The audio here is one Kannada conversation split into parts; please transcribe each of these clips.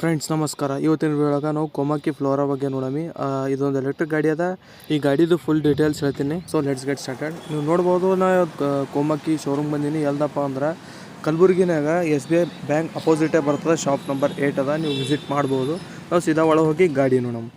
ಫ್ರೆಂಡ್ಸ್ ನಮಸ್ಕಾರ. ಇವತ್ತಿನ ಒಳಗೆ ನಾವು ಕೊಮಾಕಿ ಫ್ಲೋರಾ ಬಗ್ಗೆ ನೋಡಮಿ. ಇದೊಂದು ಎಲೆಕ್ಟ್ರಿಕ್ ಗಾಡಿ ಅದ. ಈ ಗಾಡಿದು ಫುಲ್ ಡೀಟೇಲ್ಸ್ ಹೇಳ್ತೀನಿ. ಸೊ ಲೆಟ್ಸ್ ಗೆಟ್ ಸ್ಟಾರ್ಟೆಡ್ ನೀವು ನೋಡ್ಬೋದು, ನಾ ಕೊಮಾಕಿ ಶೋರೂಮ್ ಬಂದೀನಿ. ಎಲ್ದಪ್ಪ ಅಂದ್ರೆ ಕಲಬುರ್ಗಿನಾಗ ಎಸ್ ಬಿ ಐ ಬ್ಯಾಂಕ್ ಅಪೋಸಿಟೇ ಬರ್ತದೆ. ಶಾಪ್ ನಂಬರ್ ಏಯ್ಟ್ ಅದ. ನೀವು ವಿಸಿಟ್ ಮಾಡ್ಬೋದು. ನಾವು ಸೀದಾ ಒಳಗೆ ಹೋಗಿ ಗಾಡಿ ನೋಡಮ್.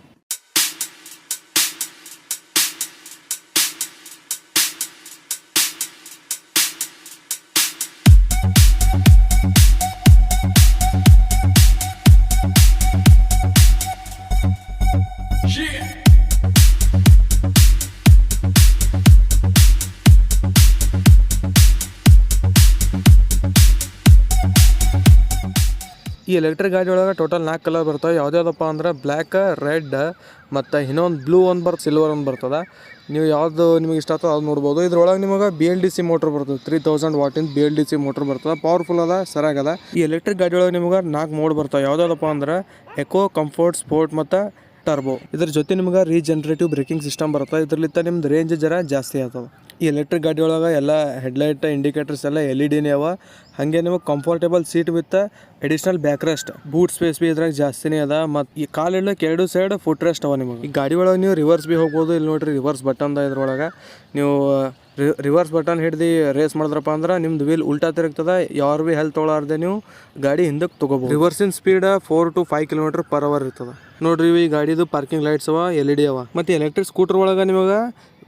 ಈ ಎಲೆಕ್ಟ್ರಿಕ್ ಗಾಡಿ ಒಳಗೆ ಟೋಟಲ್ ನಾಲ್ಕು ಕಲರ್ ಬರ್ತವೆ. ಯಾವುದ್ಯಾವ್ದಪ್ಪ ಅಂದ್ರೆ ಬ್ಲ್ಯಾಕ್ ರೆಡ್ ಮತ್ತು ಇನ್ನೊಂದು ಬ್ಲೂ ಒಂದು ಬರ್ತದೆ ಸಿಲ್ವರ್ ಒಂದು ಬರ್ತದೆ. ನೀವು ಯಾವುದು ನಿಮಗೆ ಇಷ್ಟ ಆಗ್ತದೆ ಅದು ನೋಡ್ಬೋದು. ಇದ್ರೊಳಗೆ ನಿಮಗೆ B L D C motor ಬರ್ತದೆ. Three thousand ವಾಟಿಂದ B L D C motor ಬರ್ತದೆ. ಪವರ್ಫುಲ್ ಅದ ಸರಿಯಾಗದ ಈ ಎಲೆಕ್ಟ್ರಿಕ್ ಗಾಡಿ ಒಳಗೆ ನಿಮಗೆ ನಾಲ್ಕು ಮೋಡ್ ಬರ್ತಾವೆ. ಯಾವುದ್ಯಾವ್ದಪ್ಪ ಅಂದ್ರೆ ಎಕೋ ಕಂಫರ್ಟ್ ಸ್ಪೋರ್ಟ್ ಮತ್ತು ಟರ್ಬೋ ಇದ್ರ ಜೊತೆ ನಿಮಗೆ ರೀಜನರೇಟಿವ್ ಬ್ರೇಕಿಂಗ್ ಸಿಸ್ಟಮ್ ಬರುತ್ತೆ ಇದ್ರಲ್ಲಿತ್ತ ನಿಮ್ದು ರೇಂಜ್ ಜರ ಜಾಸ್ತಿ ಆಗ್ತದೆ. ಈ ಎಲೆಕ್ಟ್ರಿಕ್ ಗಾಡಿ ಒಳಗೆ ಎಲ್ಲ ಹೆಡ್ಲೈಟ್ ಇಂಡಿಕೇಟರ್ಸ್ ಎಲ್ಲ ಎಲ್ ಇ ಡಿನೇ ಅವ. ಹಾಗೆ ನಿಮಗೆ comfortable seat with additional back rest boot space B ಇದ್ರಾಗ ಜಾಸ್ತಿನೇ ಅದ. ಮತ್ತು ಈ ಕಾಲು ಇಡ್ಲಕ್ಕೆ ಎರಡು ಸೈಡ್ ಫುಟ್ ರೆಸ್ಟ್ ಅವ ನಿಮಗೆ. ಈ ಗಾಡಿ ಒಳಗೆ ನೀವು ರಿವರ್ಸ್ ಬಿ ಹೋಗ್ಬೋದು. ಇಲ್ಲಿ ನೋಡ್ರಿ ರಿವರ್ಸ್ ಬಟನ್ ಅದ ಇದ್ರೊಳಗೆ. ನೀವು ರಿವರ್ಸ್ ಬಟನ್ ಹಿಡ್ದು ರೇಸ್ ಮಾಡಿದ್ರಪ್ಪ ಅಂದ್ರೆ ನಿಮ್ದು ವೀಲ್ ಉಲ್ಟಾ ತಿರುಗ್ತದೆ. ಯಾರು ಭೀ ಹೆಲ್ತ್ ತೊಗೊಳಾರ್ದೆ ನೀವು ಗಾಡಿ ಹಿಂದಕ್ಕೆ ತೊಗೋಬೋದು ರಿವರ್ಸಿನ speed four to five kilometer per hour ಇರ್ತದೆ. ನೋಡ್ರಿ ಈ ಗಾಡಿದು ಪಾರ್ಕಿಂಗ್ ಲೈಟ್ಸ್ ಅವ ಎಲ್ ಇ ಡಿ ಅವ. ಮತ್ತು ಎಲೆಕ್ಟ್ರಿಕ್ ಸ್ಕೂಟರ್ ಒಳಗೆ ನಿಮಗೆ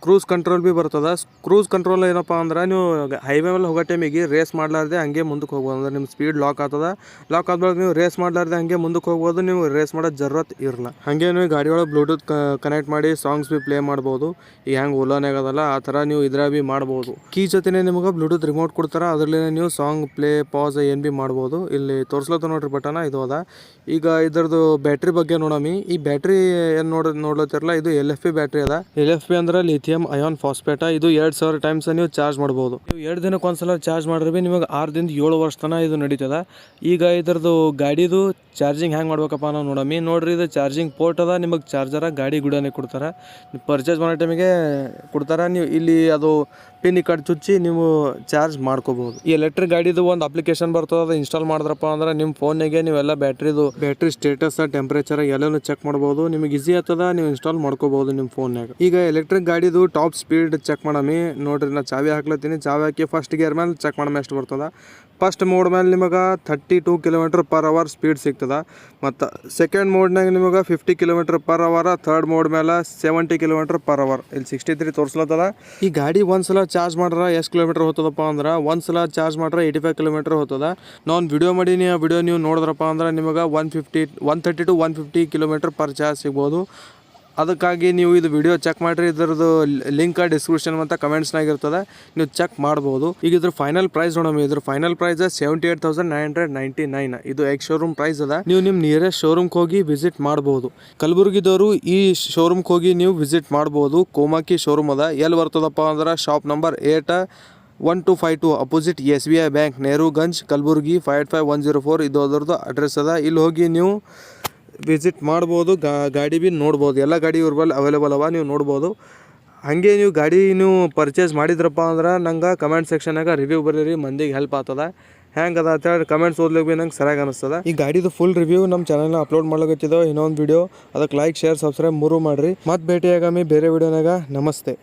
ಕ್ರೂಸ್ ಕಂಟ್ರೋಲ್ ಬಿ ಬರ್ತದ. ಕ್ರೂಸ್ ಕಂಟ್ರೋಲ್ ಏನಪ್ಪ ಅಂದ್ರೆ ನೀವು ಹೈವೇ ಮೇಲೆ ಹೋಗೋ ಟೈಮಿಗೆ ರೇಸ್ ಮಾಡಲಾರ್ದೆ ಹಂಗೆ ಮುಂದಕ್ಕೆ ಹೋಗ್ಬೋದು. ಅಂದ್ರೆ ನಿಮ್ಮ ಸ್ಪೀಡ್ ಲಾಕ್ ಆತದ ಲಾಕ್ ಆದ್ಮೇಲೆ ನೀವು ರೇಸ್ ಮಾಡಲಾರ್ದೆ ಹಂಗೆ ಮುಂದಕ್ಕೆ ಹೋಗ್ಬೋದು. ನೀವು ರೇಸ್ ಮಾಡೋ ಜರೂರತ್ ಇರಲ್ಲ. ಹಾಗೆ ನೀವು ಗಾಡಿ ಒಳಗೆ ಬ್ಲೂಟೂತ್ ಕನೆಕ್ಟ್ ಮಾಡಿ ಸಾಂಗ್ಸ್ ಬಿ ಪ್ಲೇ ಮಾಡ್ಬೋದು. ಈಗ ಹೆಂಗೆ ಓಲಾನಾಗ ಅದಲ್ಲ ಆ ಥರ ನೀವು ಇದ್ರಾಗ ಭೀ ಮಾಡ್ಬೋದು. ಕೀ ಜೊತೆ ನಿಮಗೆ ಬ್ಲೂಟೂತ್ ರಿಮೋಟ್ ಕೊಡ್ತಾರೆ. ಅದರಲ್ಲಿ ನೀವು ಸಾಂಗ್ ಪ್ಲೇ ಪಾಸ್ ಏನು ಬಿ ಮಾಡ್ಬೋದು. ಇಲ್ಲಿ ತೋರಿಸ್ಲತ್ತ ನೋಡ್ರಿ ಬಟನ, ಇದು ಅದ. ಈಗ ಇದ್ರದ್ದು ಬ್ಯಾಟ್ರಿ ಬಗ್ಗೆ ನೋಡಮಿ. ಈ ಬ್ಯಾಟ್ರಿ ಏನು ನೋಡ, ನೋಡ್ಲತ್ತಿರಲ್ಲ, ಇದು ಎಲ್ ಎಫ್ ಪಿ ಬ್ಯಾಟ್ರಿ ಅದ. ಎಲ್ ಎಫ್ ಪಿ ಅಂದ್ರೆ ಲಿಥಿಯಂ ಅಯಾನ್ ಫಾಸ್ಫೇಟ ಇದು ಎರಡು ಸಾವಿರ ಟೈಮ್ಸ್ ನೀವು ಚಾರ್ಜ್ ಮಾಡ್ಬೋದು. ನೀವು ಎರಡು ದಿನಕ್ಕೆ ಒಂದ್ಸಲ ಚಾರ್ಜ್ ಮಾಡಿದ್ರೆ ಭೀ ನಿಮಗೆ ಆರರಿಂದ ಏಳು ವರ್ಷ ತನಕ ಇದು ನಡೀತದ. ಈಗ ಇದರದು ಗಾಡಿದು ಚಾರ್ಜಿಂಗ್ ಹ್ಯಾಂಗೆ ಮಾಡ್ಬೇಕಪ್ಪ ನಾವು ನೋಡಮಿ ನೋಡ್ರಿ, ಇದು ಚಾರ್ಜಿಂಗ್ ಪೋರ್ಟ್ ಅದ, ನಿಮಗೆ ಚಾರ್ಜರ ಗಾಡಿ ಗುಡನೆ ಕೊಡ್ತಾರೆ. ಪರ್ಚೇಸ್ ಮಾಡೋ ಟೈಮಿಗೆ ಕೊಡ್ತಾರೆ. ನೀವು ಇಲ್ಲಿ ಅದು ಪಿನ್ ಈ ಕಡೆ ಚುಚ್ಚಿ ನೀವು ಚಾರ್ಜ್ ಮಾಡ್ಕೋಬಹುದು. ಈ ಎಲೆಕ್ಟ್ರಿಕ್ ಗಾಡಿದು ಒಂದು ಅಪ್ಲಿಕೇಶನ್ ಬರ್ತದೆ ಅದು ಇನ್ಸ್ಟಾಲ್ ಮಾಡಿದ್ರಪ್ಪ ಅಂದ್ರೆ ನಿಮ್ಮ ಫೋನಿಗೆ ನೀವೆಲ್ಲ ಬ್ಯಾಟ್ರಿದು ಬ್ಯಾಟ್ರಿ ಸ್ಟೇಟಸ್ ಟೆಂಪರೇಚರ್ ಎಲ್ಲನೂ ಚೆಕ್ ಮಾಡ್ಬೋದು. ನಿಮಗೆ ಈಸಿ ಆಗ್ತದ ನೀವು ಇನ್ಸ್ಟಾಲ್ ಮಾಡ್ಕೋಬಹುದು ನಿಮ್ಮ ಫೋನ್ಯಾಗ ಈಗ ಎಲೆಕ್ಟ್ರಿಕ್ ಗಾಡಿದು ಟಾಪ್ ಸ್ಪೀಡ್ ಚೆಕ್ ಮಾಡಮಿ. ನೋಡ್ರಿ ನಾ ಚಾವಿ ಹಾಕ್ಲತ್ತೀನಿ. ಚಾವಿ ಹಾಕಿ ಫಸ್ಟ್ ಗೇರ್ ಮೇಲೆ ಚೆಕ್ ಮಾಡಮಿ ಎಷ್ಟು ಬರ್ತದ. ಫಸ್ಟ್ ಮೋಡ್ ಮೇಲೆ ನಿಮಗೆ thirty two kilometer per hour speed ಸಿಗ್ತದೆ. ಮತ್ತು ಸೆಕೆಂಡ್ ಮೋಡ್ನಾಗ ನಿಮಗೆ fifty kilometer per hour third mode ಮೇಲೆ ಸೆವೆಂಟಿ ಕಿಲೋಮೀಟರ್ ಪರ್ ಅವರ್ ಇಲ್ಲಿ ಸಿಕ್ಸ್ಟಿ ತ್ರೀ ತೋರಿಸ್ಲತ್ತದ. ಈ ಗಾಡಿ ಒಂದ್ಸಲ ಚಾರ್ಜ್ ಮಾಡ್ರೆ ಎಷ್ಟು ಕಿಲೋಮೀಟರ್ ಹೋಗ್ತದಪ್ಪ ಅಂದ್ರೆ ಒಂದ್ಸಲ ಚಾರ್ಜ್ ಮಾಡ್ರೆ ಏಯ್ಟಿ ಫೈವ್ ಕಿಲೋಮೀಟರ್ ಹೋಗ್ತದ. ನಾನು ವಿಡಿಯೋ ಮಾಡೀನಿ, ಆ ವಿಡಿಯೋ ನೀವು ನೋಡಿದ್ರಪ್ಪ ಅಂದ್ರೆ ನಿಮಗೆ one fifty one thirty to one fifty kilometer per charge ಸಿಗ್ಬೋದು. ಅದಕ್ಕಾಗಿ ನೀವು ಇದು ವಿಡಿಯೋ ಚೆಕ್ ಮಾಡಿರಿ. ಇದ್ರದ್ದು ಲಿಂಕ್ ಡಿಸ್ಕ್ರಿಪ್ಷನ್ ಮತ್ತು ಕಮೆಂಟ್ಸ್ನಾಗ ಇರ್ತದೆ ನೀವು ಚೆಕ್ ಮಾಡ್ಬೋದು. ಈಗ ಇದ್ರ ಫೈನಲ್ ಪ್ರೈಸ್ ನೋಡೋಣ ಇದ್ರ final price seventy eight thousand nine hundred ninety nine ಇದು ಎಕ್ ಶೋರೂಮ್ ಪ್ರೈಸ್ ಅದ. ನೀವು ನಿಮ್ಮ ನಿಯರೆಸ್ಟ್ ಶೋರೂಮ್ಗೆ ಹೋಗಿ ವಿಸಿಟ್ ಮಾಡ್ಬೋದು. ಕಲಬುರಗಿದವರು ಈ ಶೋರೂಮ್ಗೆ ಹೋಗಿ ನೀವು ವಿಸಿಟ್ ಮಾಡ್ಬೋದು. ಕೋಮಾಕಿ ಶೋರೂಮ್ ಅದ. ಎಲ್ಲಿ ಬರ್ತದಪ್ಪ ಅಂದ್ರೆ shop number eight one two five two opposite S B I bank Nehruganj Kalaburagi five five one zero four ಇದು ಅದರದ್ದು ಅಡ್ರೆಸ್ ಅದ. ಇಲ್ಲಿ ಹೋಗಿ ನೀವು ವಿಸಿಟ್ ಮಾಡ್ಬೋದು ಗಾಡಿ ಭೀ ನೋಡ್ಬೋದು. ಎಲ್ಲ ಗಾಡಿ ಇವ್ರ ಅವೈಲೇಬಲ್ ಅವ, ನೀವು ನೋಡ್ಬೋದು. ಹಾಗೆ ನೀವು ಗಾಡಿ ನೀವು ಪರ್ಚೇಸ್ ಮಾಡಿದ್ರಪ್ಪ ಅಂದ್ರೆ ನಂಗೆ ಕಮೆಂಟ್ ಸೆಕ್ಷನಾಗ ರಿವ್ಯೂ ಬರೀರಿ, ಮಂದಿಗೆ ಹೆಲ್ಪ್ ಆಗ್ತದ. ಹೆಂಗೆ ಅದ ಅಂತೇಳಿ ಕಮೆಂಟ್ಸ್ ಓದ್ಲಿಕ್ಕೆ ಭೀ ನಂಗೆ ಸರಿಯಾಗಿ ಅನಿಸ್ತದೆ. ಈ ಗಾಡಿದು ಫುಲ್ ರಿವ್ಯೂ ನಮ್ಮ ಚಾನಲ್ನ ಅಪ್ಲೋಡ್ ಮಾಡ್ಲಿಕ್ಕೆ ಇನ್ನೊಂದು ವಿಡಿಯೋ ಅದಕ್ಕೆ ಲೈಕ್ ಶೇರ್ ಸಬ್ಸ್ಕ್ರೈಬ್ ಮೂರು ಮಾಡಿರಿ. ಮತ್ತೆ ಭೇಟಿಯಾಗಮಿ ಬೇರೆ ವೀಡಿಯೋನಾಗ ನಮಸ್ತೆ.